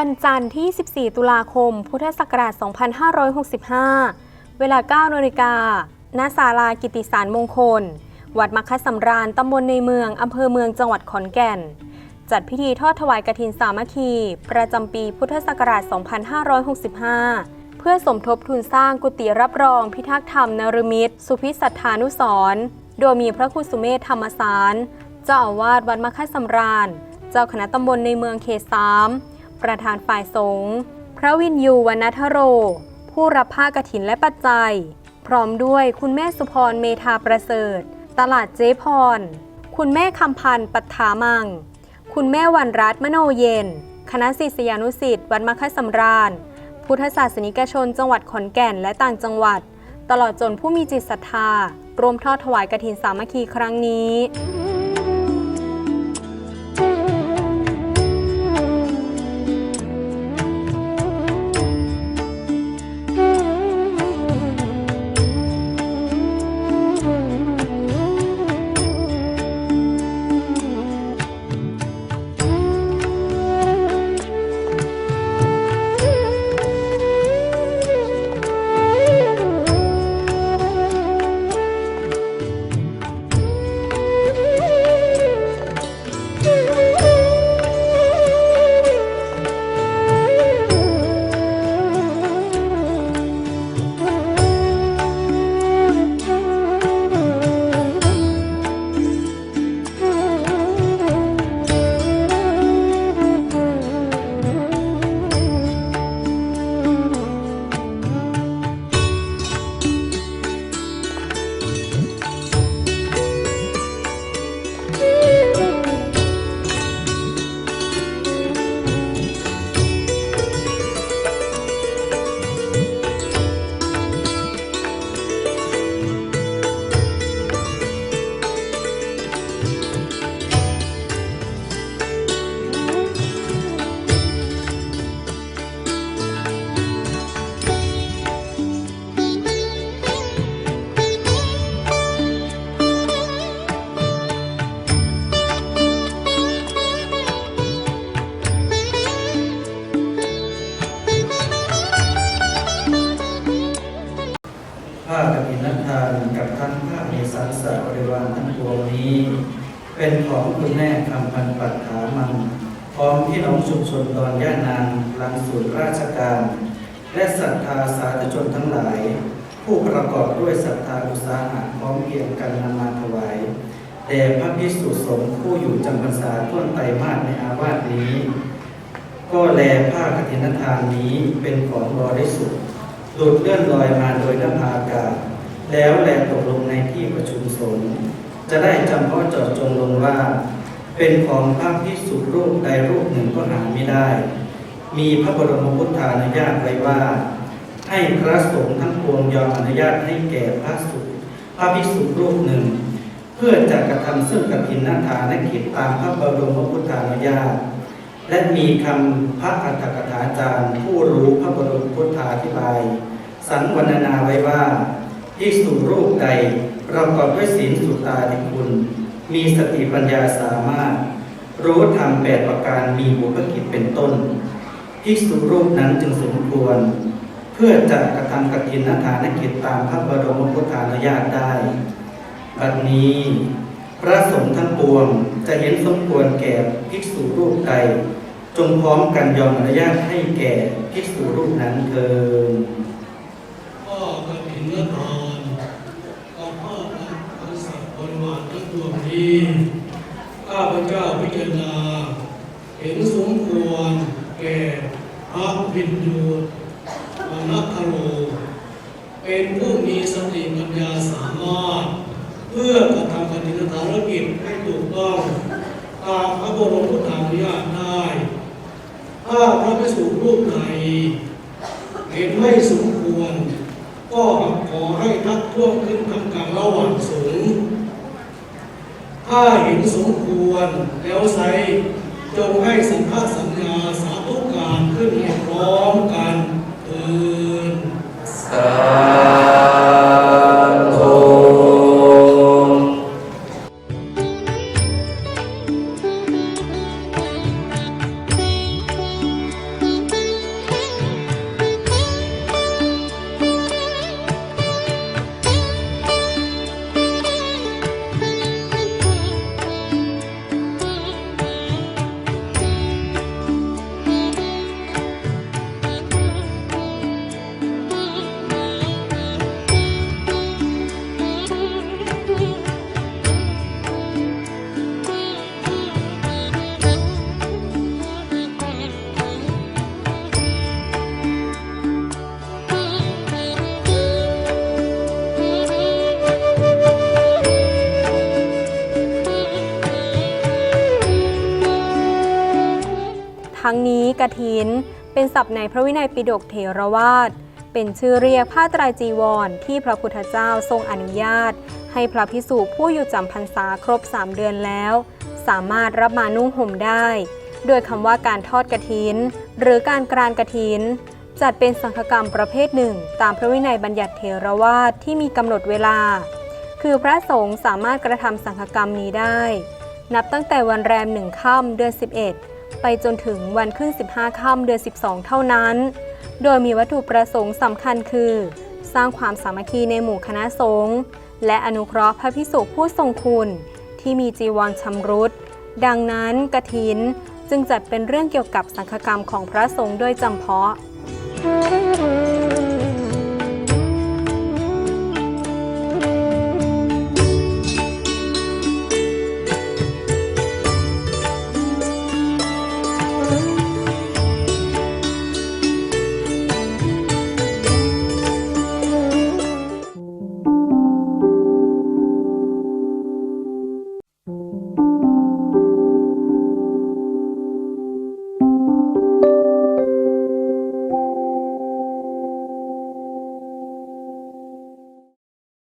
วันจันทร์ที่ 14 ตุลาคม พุทธศักราช 2565 เวลา 9นาฬิกาณศาลากิติสารมงคล วัดมัคคสำราญตำบลในเมือง อำเภอเมืองจังหวัดขอนแก่น จัดพิธีทอดถวายกฐินสามัคคี ประจำปีพุทธศักราช 2565 เพื่อสมทบทุนสร้างกุฏิรับรองพิทักษ์ธรรมนรมิตร สุพิสัทธานุสรณ์โดยมีพระครูสุเมธธรรมสาร เจ้าอาวาสวัดมัคคสำราญ เจ้าคณะตำบลในเมืองเขตสาม ประธานฝ่ายสงฆ์พระวินยูวรรณทโร ผู้รับผ้ากฐินและปัจจัย พร้อมด้วยคุณแม่สุพรเมธาประเสริฐ ตลาดเจพร คุณแม่คำพันธ์ปัตถามัง คุณแม่วันรัตมโนเย็น คณะศิษยานุศิษย์วัดมคคสำราญ พุทธศาสนิกชนจังหวัดขอนแก่นและต่างจังหวัด ตลอดจนผู้มีจิตศรัทธา รวมทอดถวายกฐินสามัคคีครั้งนี้ ผ้ากฐินทานกับทั้งผ้าเมสันสาบริวารทั้งปวงนี้ เป็นของคุณแม่คำพันปัตถามันพร้อมพี่น้องชุมชนดอนย่านางหลังศูนย์ราชการ และศรัทธาสาธุชนทั้งหลาย ผู้ประกอบด้วยศรัทธาอุตสาหะพร้อมเพียงกันนำมาถวายแด่พระพิสุสงฆ์ผู้อยู่จำพรรษาต้นไตรมาสในอาวาสนี้ ก็แลผ้ากฐินทานนี้เป็นของบริสุทธิ์ หลุดเลื่อนลอยมาโดยน้ำอากาศ แล้วแลตกลงในที่ประชุมสงฆ์จะได้จำเพาะเจาะจงลงว่า เป็นของพระพิสุรูปใดรูปหนึ่งก็หาไม่ได้ มีพระบรมพุทธานุญาตไว้ว่า ให้พระสงฆ์ทั้งปวงยอมอนุญาตให้แก่พระสุพระพิสุรูปหนึ่ง เพื่อจะกระทำซึ่งกฐินนาทานกิจตามพระบรมพุทธานุญาตและมีคำพระอัตถกถาจารย์ ผู้รู้พระบรมพุทธาธิบาย สังวรณนาไว้ว่าภิกษุรูปใดประกอบด้วยศีลสุตาธิคุณ มีสติปัญญาสามารถ รู้ธรรมแปดประการมีบุพกิจเป็นต้นภิกษุรูปนั้นจึงสมควร เพื่อจะกระทำกฐินทานกิจตามพระบรมพุทธานุญาตได้ บัดนี้ พระสงฆ์ทั้งปวงจะเห็นสมควรแก่ภิกษุรูปใดจงพร้อมกันยอมอนุญาตให้แก่ภิกษุรูปนั้นเถิด ฐินทานกับพ่อพระสัตว์บริวารทั้งปวงนี้ข้าพเจ้าพิจารณา เห็นสมควรแก่พระวินยูวนัคโร เป็นผู้มีสติปัญญาสามารถ เพื่อกระทำกฐินทานกิจให้ถูกต้องตามพระบรมพุทธานุญาตได้ ถ้าพระภิกษุรูปไหนเห็นไม่สมควร ก็ขอให้ทักท่วงขึ้นทำการระหว่างสูง ถ้าเห็นสมควรแล้วใส่จงให้สัมภาษสัม ทั้งนี้กฐิน เป็นศัพท์ในพระวินัยปิฎกเถรวาท เป็นชื่อเรียกผ้าตรายจีวร ที่พระพุทธเจ้าทรงอนุญาต ให้พระพิสุผู้อยู่จำพรรษาครบ 3 เดือนแล้ว สามารถรับมานุ่งห่มได้ โดยคำว่าการทอดกระถิน หรือการกรานกระถิน จัดเป็นสังฆกรรมประเภทหนึ่ง ตามพระวินัยบัญญัติเถรวาทที่มีกำหนดเวลา คือพระสงฆ์สามารถกระทำสังฆกรรมนี้ได้ นับตั้งแต่วันแรมหนึ่งค่ำเดือน 11 ไปจนถึงวันขึ้น 15 ค่ำเดือน 12 เท่านั้น โดยมีวัตถุประสงค์สำคัญคือ สร้างความสามัคคีในหมู่คณะสงฆ์และอนุเคราะห์พระพิสุผู้ทรงคุณ ที่มีจีวรชำรุด ดังนั้นกระถินจึงจัดเป็นเรื่องเกี่ยวกับสังฆกรรมของพระสงฆ์โดยจำเพาะ